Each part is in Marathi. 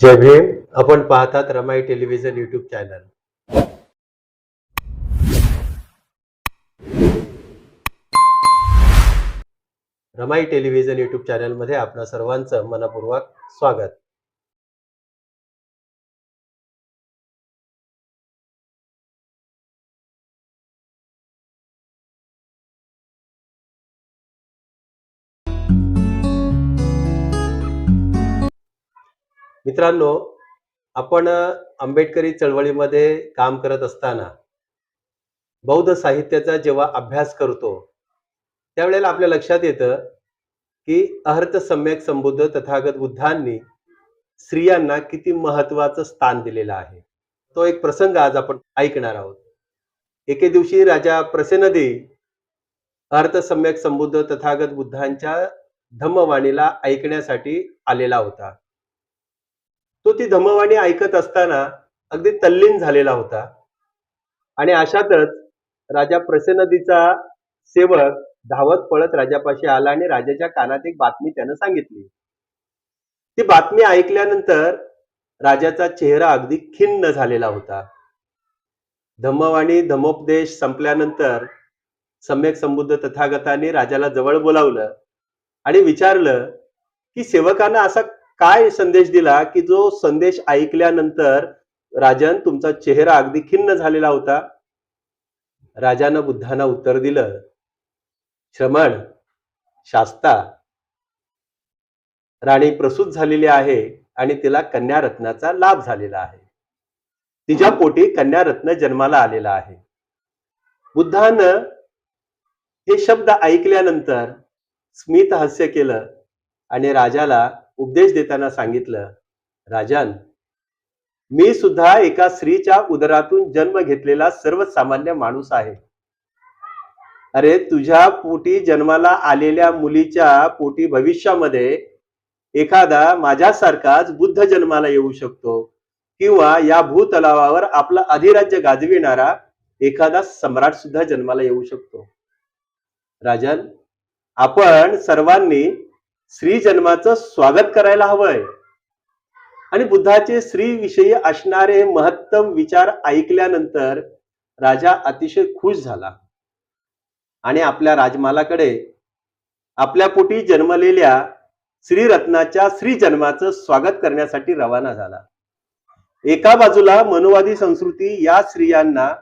जय भीम. आपण पाहतात Ramai television YouTube channel. Ramai television YouTube चॅनलमध्ये आपणा सर्वांचं मनपूर्वक स्वागत. मित्रांनो आपण आंबेडकरी चळवळीमध्ये काम करत असताना बौद्ध साहित्याचा जेव्हा अभ्यास करतो त्यावेळेला आपल्या लक्षात येतं की अहर्थ सम्यक संबुद्ध तथागत बुद्धांनी स्त्रियांना किती महत्वाचं स्थान दिलेलं आहे. तो एक प्रसंग आज आपण ऐकणार आहोत. एके दिवशी राजा प्रसेनदी अर्थ सम्यक संबुद्ध तथागत बुद्धांच्या धम्मवाणीला ऐकण्यासाठी आलेला होता. तो ती धम्मवाणी ऐकत असताना अगदी तल्लीन झालेला होता. आणि अशातच राजा प्रसेनदीचा सेवक धावत पळत राजापाशी आला आणि राजाच्या कानात एक बातमी त्यानं सांगितली. ती बातमी ऐकल्यानंतर राजाचा चेहरा अगदी खिन्न झालेला होता. धम्मवाणी धम्मोपदेश संपल्यानंतर सम्यक संबुद्ध तथागताने राजाला जवळ बोलावलं आणि विचारलं की सेवकांना असा काय संदेश दिला की जो संदेश ऐकल्यानंतर राजन तुमचा चेहरा अगदी खिन्न झालेला होता? राजानं बुद्धांना उत्तर दिलं श्रमण शास्ता राणी प्रसूत झालेली आहे आणि तिला कन्या रत्नाचा लाभ झालेला आहे. तिच्या पोटी कन्या रत्न जन्माला आलेला आहे. बुद्धानं हे शब्द ऐकल्यानंतर स्मित हास्य केलं आणि राजाला उपदेश देताना सांगितलं राजन मी सुद्धा एका स्त्रीच्या उदरातून जन्म घेतलेला सर्वसामान्य माणूस आहे. अरे तुझ्या पोटी जन्माला आलेल्या मुलीच्या पोटी भविष्यामध्ये एखादा माझ्यासारखाच बुद्ध जन्माला येऊ शकतो किंवा या भूतलावावर आपलं अधिराज्य गाजविणारा एखादा सम्राट सुद्धा जन्माला येऊ शकतो. राजन आपण सर्वांनी स्त्री जन्माचं स्वागत करायला हवंय. आणि बुद्धाचे स्त्री विषयी असणारे महत्तम विचार ऐकल्यानंतर राजा अतिशय खुश झाला. आणि आपल्या राजमालाकडे आपल्या पोटी जन्मलेल्या श्रीरत्नाच्या श्री जन्माचं स्वागत करण्यासाठी रवाना झाला. एका बाजूला मनुवादी संस्कृती या स्त्रियांना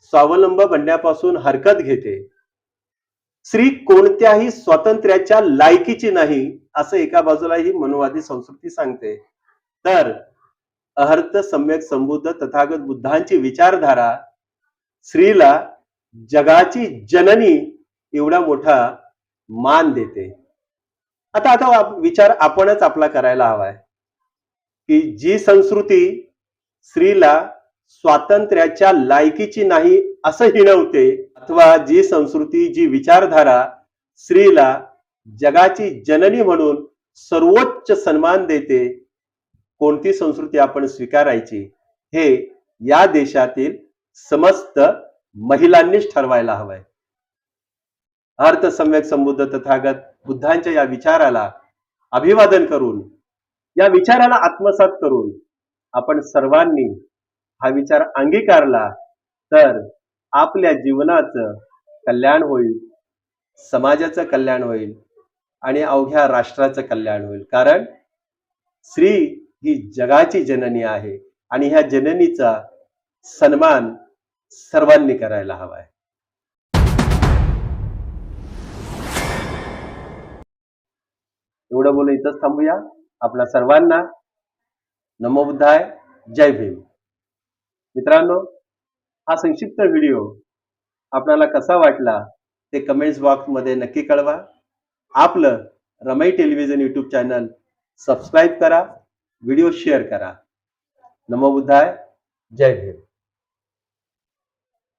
स्वावलंब बनण्यापासून हरकत घेते. स्त्री कोणत्याही स्वातंत्र्याच्या लायकीची नाही असं एका बाजूला ही मनुवादी संस्कृती सांगते. तर अहर्थ सम्यक संबुद्ध तथागत बुद्धांची विचारधारा स्त्रीला जगाची जननी एवढा मोठा मान देते. आता आता विचार आपणच आपला करायला हवाय. की जी संस्कृती स्त्रीला स्वातंत्र्याच्या लायकीची नाही असं हिणवते अथवा जी संस्कृती जी विचारधारा स्त्रीला जगाची जननी म्हणून सर्वोच्च सन्मान देते कोणती संस्कृती आपण स्वीकारायची? हे या देशातील समस्त महिलांनीच ठरवायला हवंय. अर्थ सम्यक संबुद्ध तथागत बुद्धांच्या या विचाराला अभिवादन करून या विचाराला आत्मसात करून आपण सर्वांनी हा विचार अंगीकारला तर आपल्या जीवनाचं कल्याण होईल समाजाचं कल्याण होईल आणि अवघ्या राष्ट्राचं कल्याण होईल. कारण स्त्री ही जगाची जननी आहे आणि ह्या जननीचा सन्मान सर्वांनी करायला हवा आहे. एवढं बोलून इथंच थांबूया. आपल्या सर्वांना नमोबुद्धाय जय भीम. मित्रांनो हा संक्षिप्त व्हिडिओ आपणाला कसा वाटला ते कमेंट्स बॉक्समध्ये नक्की कळवा. आपलं Ramai television YouTube channel subscribe करा व्हिडिओ शेअर करा. नमो बुद्धाय जय भीम.